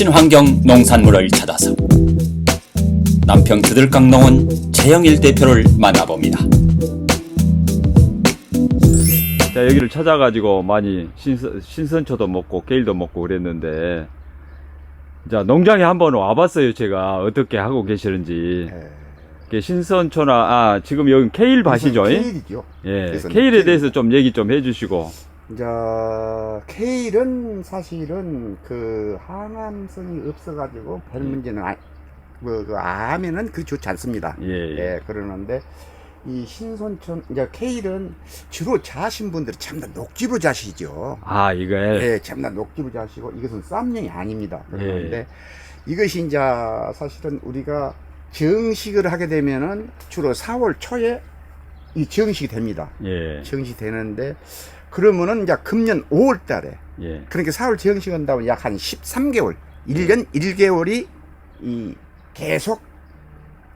친환경 농산물을 찾아서 남평 드들강 농원 최영일 대표를 만나봅니다. 자 여기를 찾아가지고 많이 신선, 신선초도 먹고 게일도 먹고 그랬는데 자 농장에 한번 와봤어요 제가 어떻게 하고 계시는지 이게 신선초나 아 지금 여기 케일 밭이죠 케일이죠. 예 케일에 케일. 대해서 좀 얘기 좀 해주시고 이제 케일은 사실은 그 항암성이 없어가지고 별 문제는 아, 뭐, 그 암에는 그 좋지 않습니다. 예, 예. 예, 그러는데 이 신선천 이제 케일은 주로 자신 분들이 참다 녹즙으로 자시죠. 아 이거 예, 참다 녹즙으로 자시고 이것은 쌈용이 아닙니다. 그런데 예. 이것이 이제 사실은 우리가 정식을 하게 되면은 주로 4월 초에 이 정식이 됩니다. 예, 정식 되는데 그러면은 이제 금년 5월 달에 예, 그러니까 4월 정식 한다면 약 한 13개월 1년 1개월이 이 계속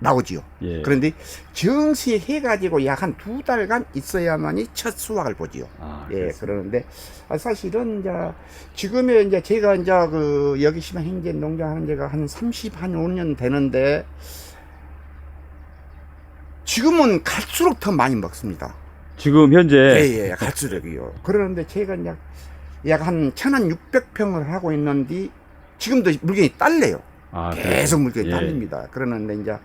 나오지요. 예. 그런데 정식 해가지고 약 한 두 달간 있어야만이 첫 수확을 보지요. 아, 예. 그러는데 아, 사실은 이제 지금에 이제 제가 이제 그 여기 시만 행제 농장 하는 지가 한 30, 한 5년 되는데 지금은 갈수록 더 많이 먹습니다. 지금 현재 예, 예, 갈수록이요. 그러는데 제가 이제 약한 천한 육백 평을 하고 있는데 지금도 물건이 딸려요. 아, 계속 물건이 예. 딸립니다. 그러는데 이제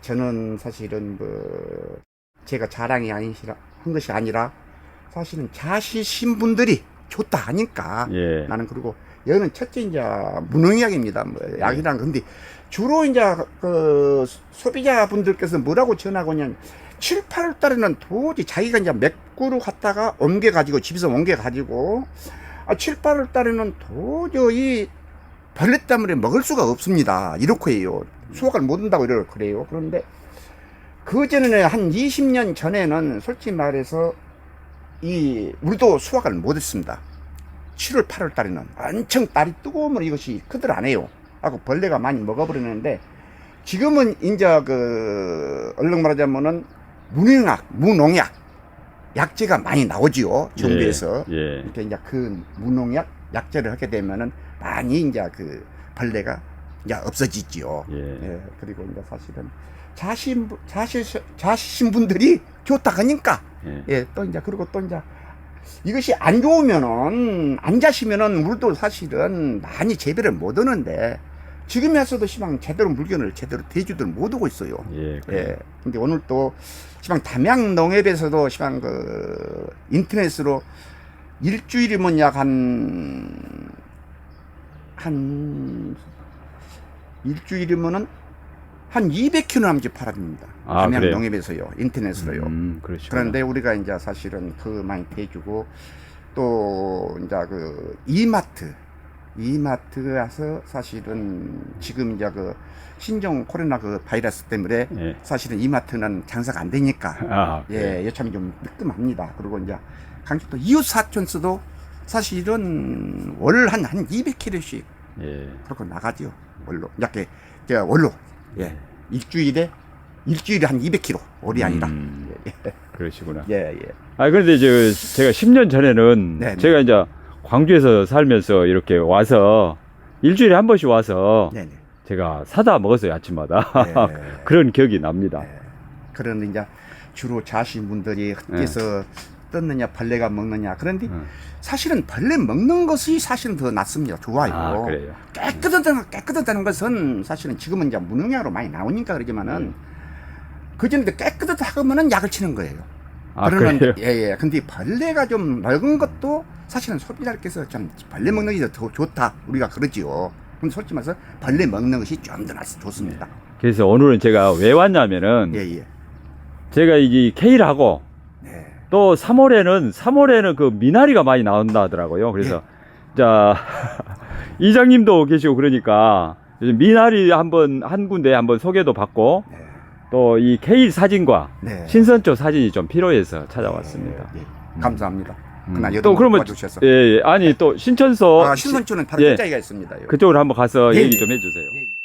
저는 사실은 그 제가 자랑이 아니시라 한 것이 아니라 사실은 자시신 분들이 좋다 하니까 예, 나는 그리고 여기는 첫째 이제 무농약입니다. 뭐 예. 약이란 근데 주로 이제 그 소비자분들께서 뭐라고 전하고 있냐면 7, 8월 달에는 도저히 자기가 이제 맥구로 갔다가 옮겨 가지고 집에서 옮겨 가지고 아 7, 8월 달에는 도저히 벌레 때문에 먹을 수가 없습니다. 이렇게 해요. 수확을 못 한다고 이러 그래요. 그런데 그 전에 한 20년 전에는 솔직히 말해서 이 우리도 수확을 못 했습니다. 7월, 8월 달에는 엄청 날이 뜨거우면 이것이 크들 안 해요. 하고 벌레가 많이 먹어버리는데 지금은 이제 그 얼른 말하자면은 무농약, 무농약 약재가 많이 나오지요. 정부에서 예, 예. 이렇게 이제 그 무농약 약재를 하게 되면은 많이 이제 그 벌레가 이제 없어지지요. 예. 예, 그리고 이제 사실은 자신 자신 자신 분들이 좋다 하니까 예. 예, 또 이제 그리고 또 이제 이것이 안 좋으면은 안 자시면은 물도 사실은 많이 재배를 못 하는데 지금에서도 시방 제대로 물건을 제대로 대주들 못 오고 있어요. 예, 그래요. 예. 근데 오늘 또 시방 담양 농협에서도 시방 그 인터넷으로 일주일이면 약한한 한 일주일이면은 한 200kg 남짓 팔아줍니다. 아, 담양 그래요? 농협에서요. 인터넷으로요. 음, 그러시구나. 그런데 우리가 이제 사실은 그 많이 대주고 또 이제 그 이마트 이마트 가서 사실은 지금 이제 그 신종 코로나 그 바이러스 때문에 예. 사실은 이마트는 장사가 안 되니까 아, 예 여참이 좀 뜨끔합니다. 그리고 이제 강북도 이웃 사촌서도 사실은 월 한 한 200kg씩 예. 그렇게 나가죠 월로 이렇게 저 월로 예 일주일에 일주일에 한 200kg 월이 아니라 음, 그러시구나. 예 예. 아 그런데 저 제가 10년 전에는 네, 네. 제가 이제 광주에서 살면서 이렇게 와서 일주일에 한 번씩 와서 네 네. 제가 사다 먹었어요 아침마다 네. 그런 기억이 납니다. 네. 그런데 이제 주로 자신분들이 흙에서 떴느냐 벌레가 먹느냐 그런데 음. 사실은 벌레 먹는 것이 사실은 더 낫습니다. 좋아요. 아 그래요. 깨끗하다는 깨끗하다는 것은 사실은 지금은 이제 무농약으로 많이 나오니까 그러지만은 그 전에도 깨끗하다 하면은 약을 치는 거예요. 아 그러면. 예예. 근데 벌레가 좀 먹은 것도 사실은 소비자께서 좀 벌레 먹는 게 더 좋다 우리가 그러지요. 근데 솔직히 말해서 벌레 먹는 것이 좀더 좋습니다. 그래서 오늘은 제가 왜 왔냐면은 예 예. 제가 이 케일하고 네. 또 3월에는 3월에는 그 미나리가 많이 나온다 하더라고요. 그래서 예. 자 이장님도 계시고 그러니까 미나리 한번 한 군데 한번 소개도 받고 네. 또이 케일 사진과 네. 신선초 사진이 좀 필요해서 찾아왔습니다. 예, 예. 감사합니다. 음. 여러 또 그러면 도와주셔서. 예, 예. 아니 또 신천서 아, 신선초는 바로 예. 끝자리가 있습니다. 여기. 그쪽으로 한번 가서 예, 얘기 예. 좀 해주세요. 예, 예.